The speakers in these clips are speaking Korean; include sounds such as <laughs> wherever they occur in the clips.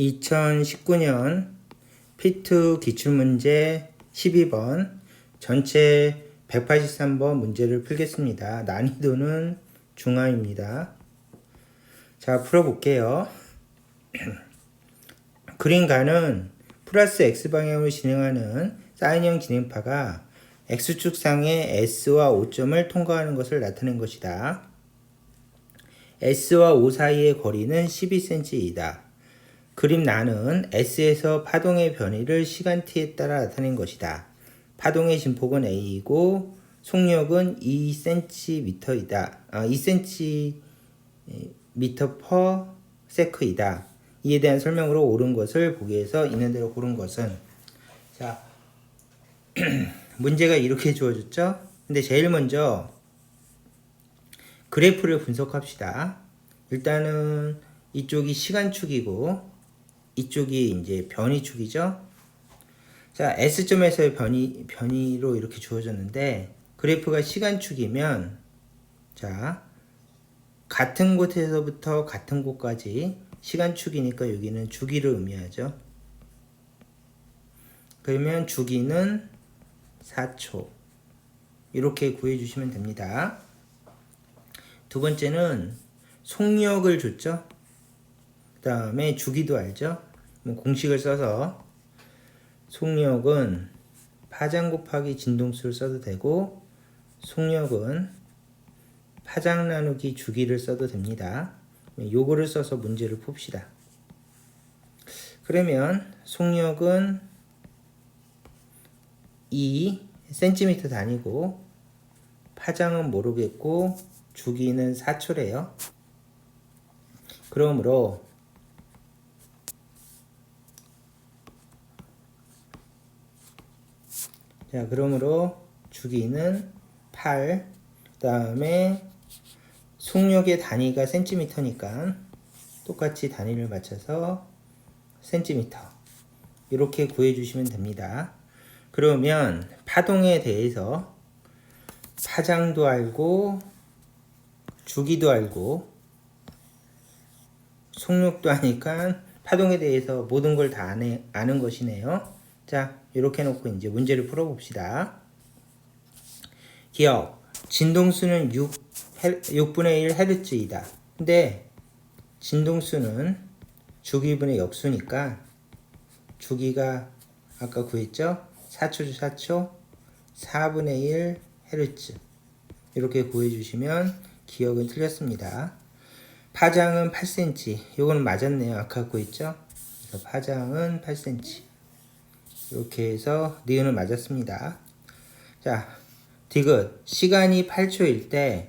2019년 P2 기출문제 12번 전체 183번 문제를 풀겠습니다. 난이도는 중하입니다. 자, 풀어볼게요. <clears throat> 그림가는 플러스 X방향으로 진행하는 사인형 진행파가 X축상의 S와 O점을 통과하는 것을 나타낸 것이다. S와 O 사이의 거리는 12cm이다. 그림 나는 S에서 파동의 변이를 시간 t에 따라 나타낸 것이다. 파동의 진폭은 A이고 속력은 2cm이다. 아, 2cm per sec이다. 이에 대한 설명으로 옳은 것을 보기에서 있는 대로 고른 것은 자 <clears throat> 문제가 이렇게 주어졌죠. 근데 제일 먼저 그래프를 분석합시다. 일단은 이쪽이 시간축이고 이쪽이 이제 변이 축이죠. 자, S점에서의 변이, 변이로 이렇게 주어졌는데, 그래프가 시간축이면, 자, 같은 곳에서부터 같은 곳까지 시간축이니까 여기는 주기를 의미하죠. 그러면 주기는 4초. 이렇게 구해주시면 됩니다. 두 번째는 속력을 줬죠. 그 다음에 주기도 알죠. 뭐 공식을 써서 속력은 파장 곱하기 진동수를 써도 되고 속력은 파장 나누기 주기를 써도 됩니다. 요거를 써서 문제를 풉시다. 그러면 속력은 2 cm 단위고 파장은 모르겠고 주기는 4초래요. 그러므로 자, 그러므로 주기는 8, 그 다음에 속력의 단위가 센티미터니까 똑같이 단위를 맞춰서 센티미터 이렇게 구해주시면 됩니다. 그러면 파동에 대해서 파장도 알고 주기도 알고 속력도 아니까 파동에 대해서 모든 걸 다 아는 것이네요. 자, 이렇게 놓고 이제 문제를 풀어봅시다. 기억. 진동수는 6, 6분의 1 헤르츠이다. 근데 진동수는 주기분의 역수니까 주기가 아까 구했죠? 4초죠, 4초. 4분의 1 헤르츠. 이렇게 구해주시면 기억은 틀렸습니다. 파장은 8cm. 이거는 맞았네요. 아까 구했죠? 파장은 8cm. 이렇게 해서 니은은 맞았습니다. 자, 디귿. 시간이 8초일 때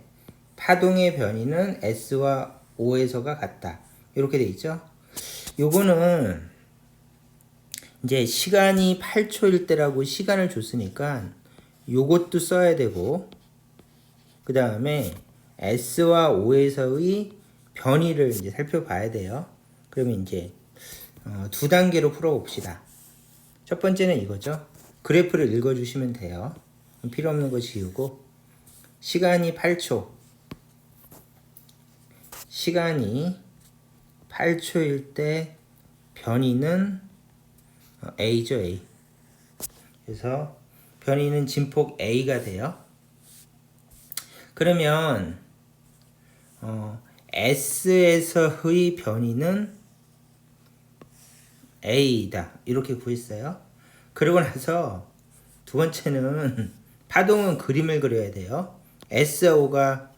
파동의 변이는 S와 O에서가 같다. 이렇게 돼 있죠? 요거는 이제 시간이 8초일 때라고 시간을 줬으니까 요것도 써야 되고 그 다음에 S와 O에서의 변이를 이제 살펴봐야 돼요. 그러면 이제 어, 두 단계로 풀어봅시다. 첫 번째는 이거죠. 그래프를 읽어주시면 돼요. 필요 없는 거 지우고 시간이 8초 시간이 8초일 때 변이는 A죠 A 그래서 변이는 진폭 A가 돼요. 그러면 어, S에서의 변이는 A다. 이렇게 구했어요. 그러고 나서 두 번째는 파동은 그림을 그려야 돼요. SO가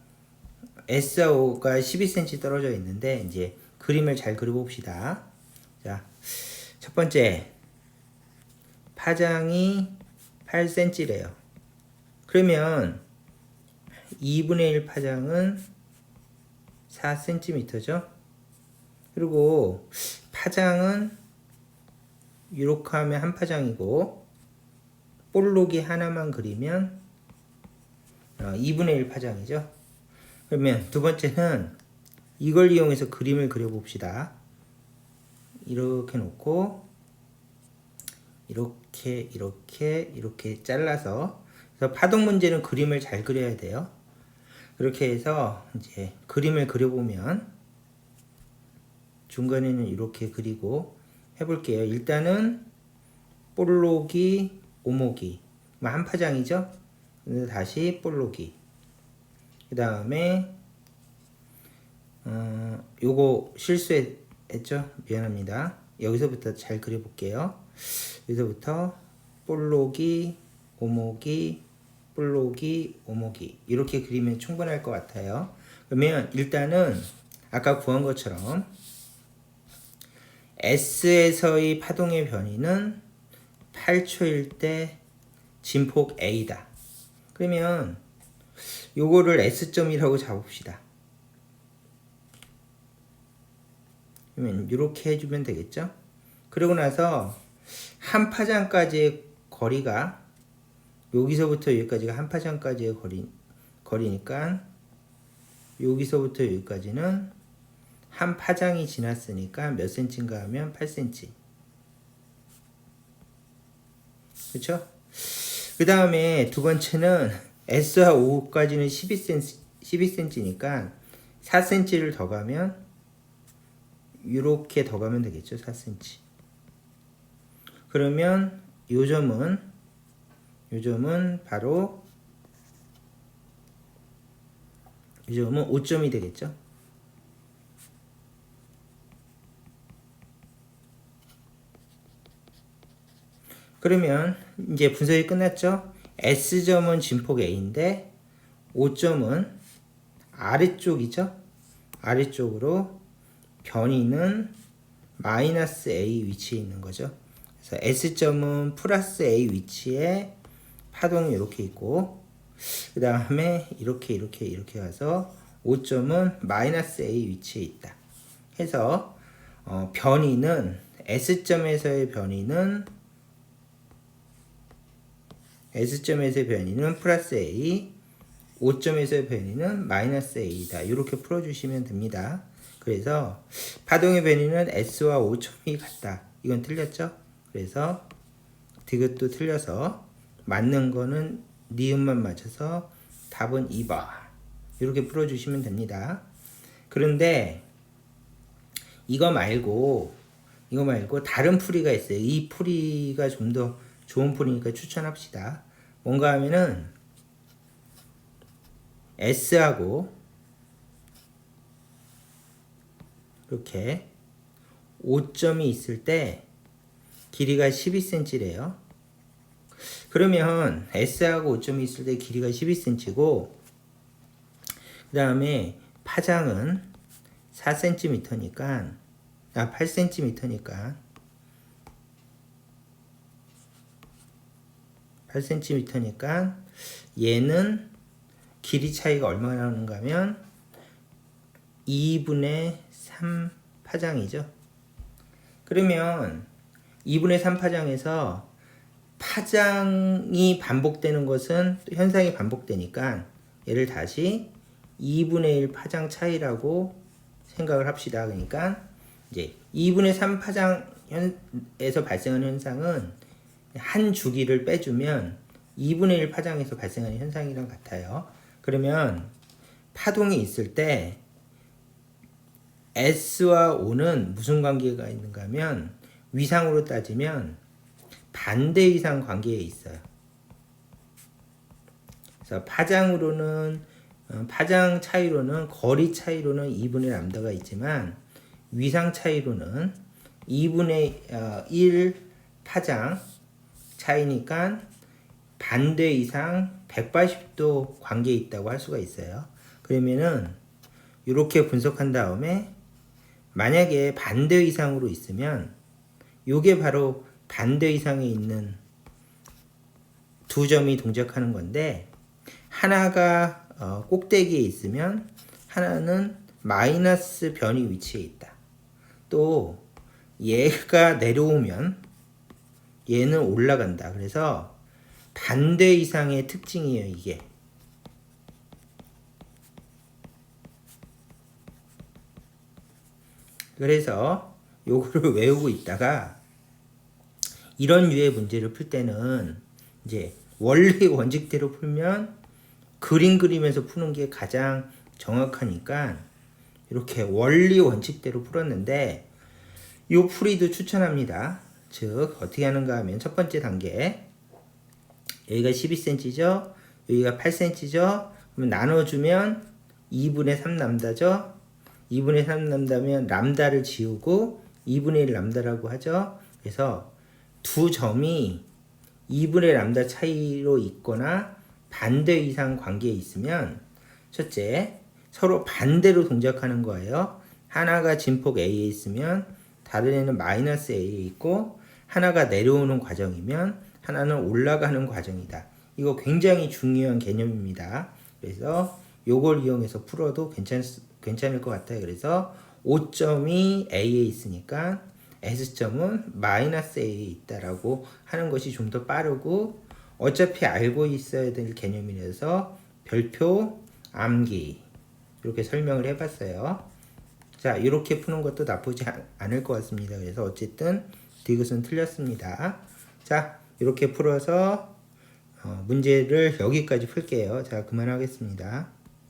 SO가 12cm 떨어져 있는데 이제 그림을 잘 그려봅시다. 자, 첫 번째 파장이 8cm래요. 그러면 2분의 1 파장은 4cm죠. 그리고 파장은 이렇게 하면 한 파장이고 볼록이 하나만 그리면 2분의 어, 1 파장이죠. 그러면 두 번째는 이걸 이용해서 그림을 그려봅시다. 이렇게 놓고 이렇게 이렇게 이렇게 잘라서 그래서 파동 문제는 그림을 잘 그려야 돼요. 그렇게 해서 이제 그림을 그려보면 중간에는 이렇게 그리고 해볼게요. 일단은 볼록이 오목이 뭐한 파장이죠. 그래서 다시 볼록이 그 다음에 어, 요거 실수했죠. 미안합니다. 여기서부터 잘 그려볼게요. 여기서부터 볼록이 오목이 볼록이 오목이 이렇게 그리면 충분할 것 같아요. 그러면 일단은 아까 구한 것처럼 S에서의 파동의 변이는 8초일 때 진폭 A다. 그러면 요거를 S점이라고 잡읍시다. 그러면 이렇게 해주면 되겠죠? 그러고 나서 한 파장까지의 거리가 여기서부터 여기까지가 한 파장까지의 거리, 거리니까 여기서부터 여기까지는 한 파장이 지났으니까 몇 센치인가 하면 8cm. 그렇죠? 그 다음에 두 번째는 S와 O까지는 12cm, 12cm니까 4cm를 더 가면 이렇게 더 가면 되겠죠. 4cm. 그러면 요 점은 요 점은 바로 이 점은 5점이 되겠죠. 그러면 이제 분석이 끝났죠. S점은 진폭 A인데 5점은 아래쪽이죠. 아래쪽으로 변이는 마이너스 A 위치에 있는 거죠. 그래서 S점은 플러스 A 위치에 파동이 이렇게 있고 그 다음에 이렇게 이렇게 이렇게 가서 5점은 마이너스 A 위치에 있다. 해서 어, 변이는 S점에서의 변이는 S점에서의 변이는 플러스 A 5점에서의 변이는 마이너스 A다. 이렇게 풀어주시면 됩니다. 그래서 파동의 변이는 S와 5점이 같다. 이건 틀렸죠? 그래서 디귿도 틀려서 맞는 거는 니은만 맞춰서 답은 2번. 이렇게 풀어주시면 됩니다. 그런데 이거 말고 이거 말고 다른 풀이가 있어요. 이 풀이가 좀 더 좋은 풀이니까 추천합시다. 뭔가 하면은 S하고 이렇게 5점이 있을 때 길이가 12cm래요. 그러면 S하고 5점이 있을 때 길이가 12cm고 그 다음에 파장은 4cm니까 아 8cm니까 8cm니까 얘는 길이 차이가 얼마나 나는가 하면 2분의 3 파장이죠. 그러면 2분의 3 파장에서 파장이 반복되는 것은 또 현상이 반복되니까 얘를 다시 2분의 1 파장 차이라고 생각을 합시다. 그러니까 이제 2분의 3 파장에서 발생하는 현상은 한 주기를 빼주면 2분의 1 파장에서 발생하는 현상이랑 같아요. 그러면 파동이 있을 때 S와 O는 무슨 관계가 있는가 하면 위상으로 따지면 반대 이상 관계에 있어요. 그래서 파장으로는 어, 파장 차이로는 거리 차이로는 2분의 람다가 있지만 위상 차이로는 2분의 1 파장 차이니까 반대 이상 180도 관계에 있다고 할 수가 있어요. 그러면은 이렇게 분석한 다음에 만약에 반대 이상으로 있으면 요게 바로 반대 이상에 있는 두 점이 동작하는 건데 하나가 어, 꼭대기에 있으면 하나는 마이너스 변이 위치에 있다. 또 얘가 내려오면 얘는 올라간다. 그래서 반대 이상의 특징이에요, 이게. 그래서 요거를 <laughs> 외우고 있다가 이런 유의 문제를 풀 때는 이제 원리 <laughs> 원칙대로 풀면 그림 그리면서 푸는 게 가장 정확하니까 이렇게 원리 원칙대로 풀었는데 이 풀이도 추천합니다. 즉 어떻게 하는가 하면 첫 번째 단계 여기가 12cm죠. 여기가 8cm죠. 그러면 나눠주면 2분의 3 람다죠. 2분의 3 람다면 람다를 지우고 2분의 1 람다라고 하죠. 그래서 두 점이 2분의 람다 차이로 있거나 반대 이상 관계에 있으면 첫째 서로 반대로 동작하는 거예요. 하나가 진폭 A에 있으면 다른 애는 마이너스 A에 있고 하나가 내려오는 과정이면 하나는 올라가는 과정이다. 이거 굉장히 중요한 개념입니다. 그래서 요걸 이용해서 풀어도 괜찮, 괜찮을 것 같아요. 그래서 5점이 A에 있으니까 S점은 마이너스 A에 있다라고 하는 것이 좀 더 빠르고 어차피 알고 있어야 될 개념이라서 별표 암기 이렇게 설명을 해봤어요. 자, 이렇게 푸는 것도 나쁘지 않- 않을 것 같습니다. 그래서 어쨌든 디귿은 틀렸습니다. 자, 이렇게 풀어서 어, 문제를 여기까지 풀게요. 자, 그만하겠습니다.